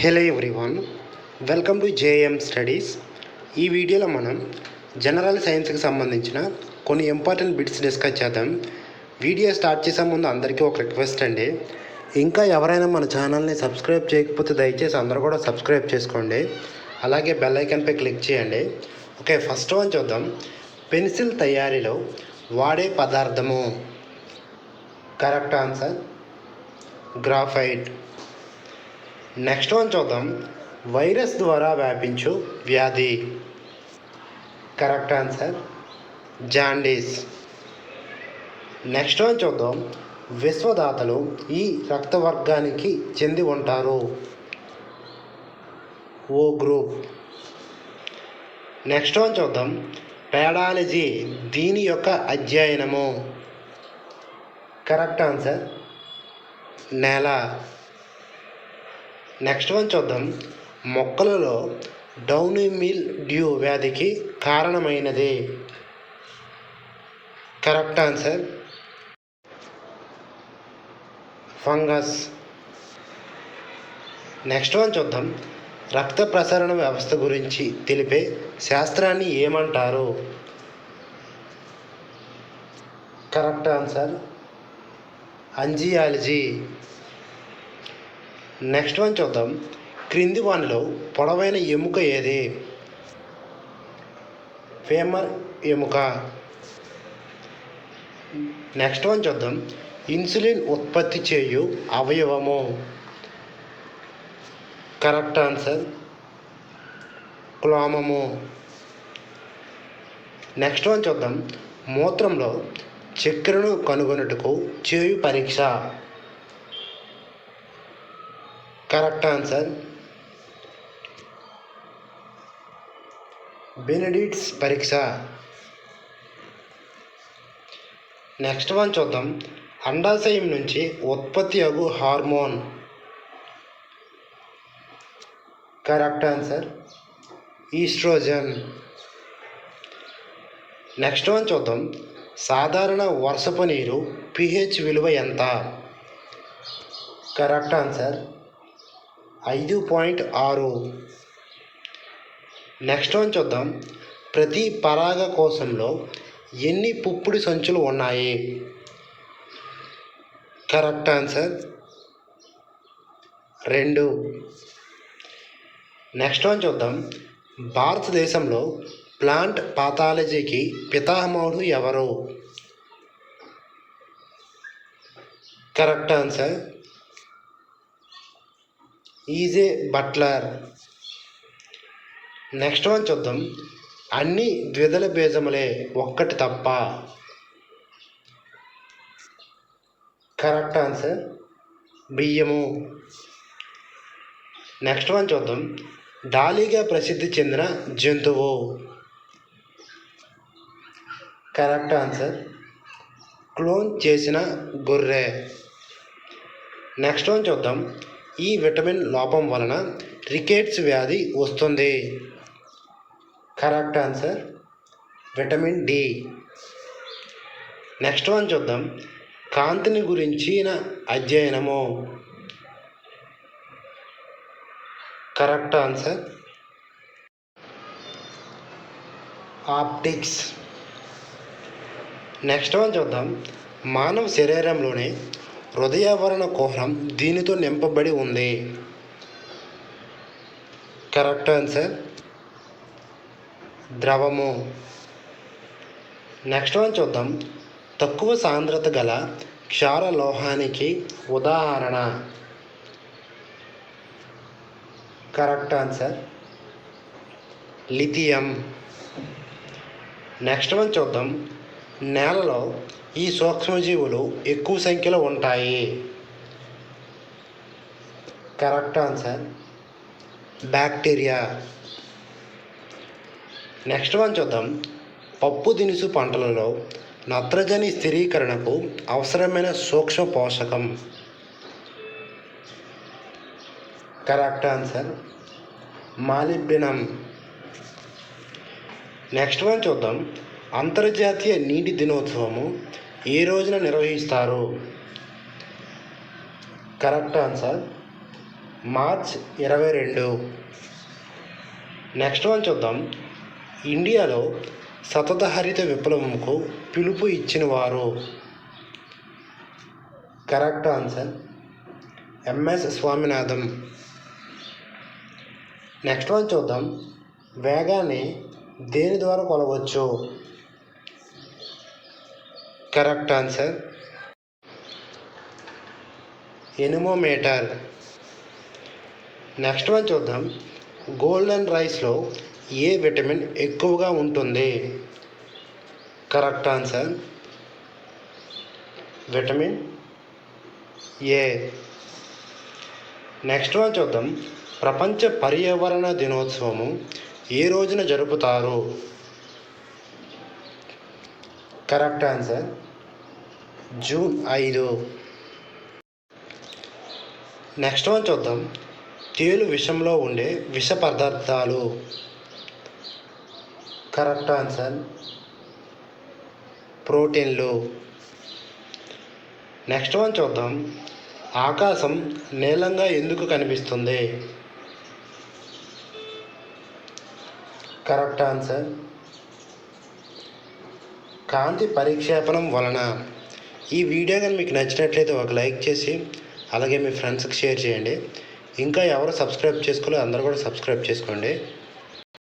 Hello everyone welcome to J M studies ఈ వీడియోలో మనం జనరల్ సైన్స్కి సంబంధించిన కొన్ని ఇంపార్టెంట్ బిట్స్ డిస్కస్ చేద్దాం. వీడియో స్టార్ట్ చేసే ముందు అందరికీ ఒక రిక్వెస్ట్ అండి. ఇంకా ఎవరైనా మన ఛానల్ని సబ్స్క్రైబ్ చేయకపోతే దయచేసి అందరూ కూడా సబ్స్క్రైబ్ చేసుకోండి. అలాగే బెల్ ఐకాన్పై క్లిక్ చేయండి. ఓకే ఫస్ట్ వన్ చూద్దాం. పెన్సిల్ తయారీలో వాడే పదార్థము. Correct answer graphite next one చూద్దాం. వైరస్ ద్వారా వ్యాపించు వ్యాధి. Correct answer. Jaundice. Next one చూద్దాం. విశ్వదాతలు ఈ రక్త వర్గానికి చెంది ఉంటారు. ఓ గ్రూప్. నెక్స్ట్ వన్ చూద్దాం. పేడాలజీ దీని యొక్క అధ్యయనము. Correct answer. నేల. నెక్స్ట్ వన్ చూద్దాం. మొక్కలలో డౌనీ మిల్ డ్యూ వ్యాధికి కారణమైనది. Correct answer. Fungus. Next one చూద్దాం. రక్త ప్రసరణ వ్యవస్థ గురించి తెలిపే శాస్త్రాన్ని ఏమంటారు? Correct answer. Angiology. Next one చూద్దాం. క్రింది వానిలో పొడవైన ఎముక ఏది? ఫేమర్ ఎముక. నెక్స్ట్ వన్ చూద్దాం. ఇన్సులిన్ ఉత్పత్తి చేయు అవయవము. కరెక్ట్ ఆన్సర్ క్లోమము. నెక్స్ట్ వన్ చూద్దాం. మూత్రంలో చక్కెరను కనుగొనుటకు చేయు పరీక్ష. Correct answer. బెనిడిట్స్ పరీక్ష. నెక్స్ట్ వన్ చూద్దాం. అండాశయం నుంచి ఉత్పత్తి అగు hormone. Correct answer. Oestrogen. Next one చూద్దాం. సాధారణ వర్షపు నీరు పిహెచ్ విలువ ఎంత? Correct answer. ఐదు పాయింట్ ఆరు. నెక్స్ట్ వన్ చూద్దాం. ప్రతి పరాగ కోశంలో ఎన్ని పుప్పొడి సంచులు ఉన్నాయి? కరెక్ట్ ఆన్సర్ రెండు. నెక్స్ట్ వన్ చూద్దాం. భారతదేశంలో ప్లాంట్ పాథాలజీకి పితామహుడు ఎవరు? Correct answer E J Butler next one చూద్దాం. అన్ని ద్విదల బీజములే ఒక్కటి తప్ప. కరెక్ట్ ఆన్సర్ బియ్యము. నెక్స్ట్ వన్ చూద్దాం. డాలీగా ప్రసిద్ధి చెందిన జంతువు. కరెక్ట్ ఆన్సర్ క్లోన్ చేసిన గొర్రె. నెక్స్ట్ వన్ చూద్దాం. ఈ విటమిన్ లోపం వలన రికెట్స్ వ్యాధి వస్తుంది. Correct answer. Vitamin D. Next one చూద్దాం. కాంతిని గురించిన అధ్యయనము. Correct answer. Optics. Next one చూద్దాం. మానవ శరీరంలోనే హృదయావరణ కుహరం దీనితో నింపబడి ఉంది. Correct answer? ద్రవము. నెక్స్ట్ వన్ చూద్దాం. తక్కువ సాంద్రత గల క్షార లోహానికి ఉదాహరణ. Correct answer? Lithium. Next one చూద్దాం. నేలలో ఈ సూక్ష్మజీవులు ఎక్కువ సంఖ్యలో ఉంటాయి. Correct answer. Bacteria. Next one చూద్దాం. పప్పు దినుసు పంటలలో నత్రజని స్థిరీకరణకు అవసరమైన సూక్ష్మ పోషకం. Correct answer. Molybdenum. Next one చూద్దాం. అంతర్జాతీయ నీటి దినోత్సవము ఏ రోజున నిర్వహిస్తారు? కరెక్ట్ ఆన్సర్ మార్చ్ ఇరవై రెండు. నెక్స్ట్ వన్ చూద్దాం. ఇండియాలో సతత హరిత విప్లవంకు పిలుపు ఇచ్చిన వారు correct answer M S Swaminathan. Next one చూద్దాం. వేగాన్ని దేని ద్వారా కొలవచ్చు? Correct answer. Anemometer. Next one చూద్దాం. గోల్డెన్ రైస్లో ఏ విటమిన్ ఎక్కువగా ఉంటుంది? Correct answer. Vitamin A. Next one చూద్దాం. ప్రపంచ పర్యావరణ దినోత్సవము ఏ రోజున జరుపుతారు? కరెక్ట్ ఆన్సర్ జూన్ ఐదు. నెక్స్ట్ వన్ చూద్దాం. తేలు విషంలో ఉండే విష పదార్థాలు. కరెక్ట్ ఆన్సర్ ప్రోటీన్లు. నెక్స్ట్ వన్ చూద్దాం. ఆకాశం నీలంగా ఎందుకు కనిపిస్తుంది? కరెక్ట్ ఆన్సర్ కాంతి పరిక్షేపణం వలన. ఈ వీడియో కానీ మీకు నచ్చినట్లయితే ఒక లైక్ చేసి అలాగే మీ ఫ్రెండ్స్కి షేర్ చేయండి. ఇంకా ఎవరు సబ్స్క్రైబ్ చేసుకోలేదు అందరూ కూడా సబ్స్క్రైబ్ చేసుకోండి.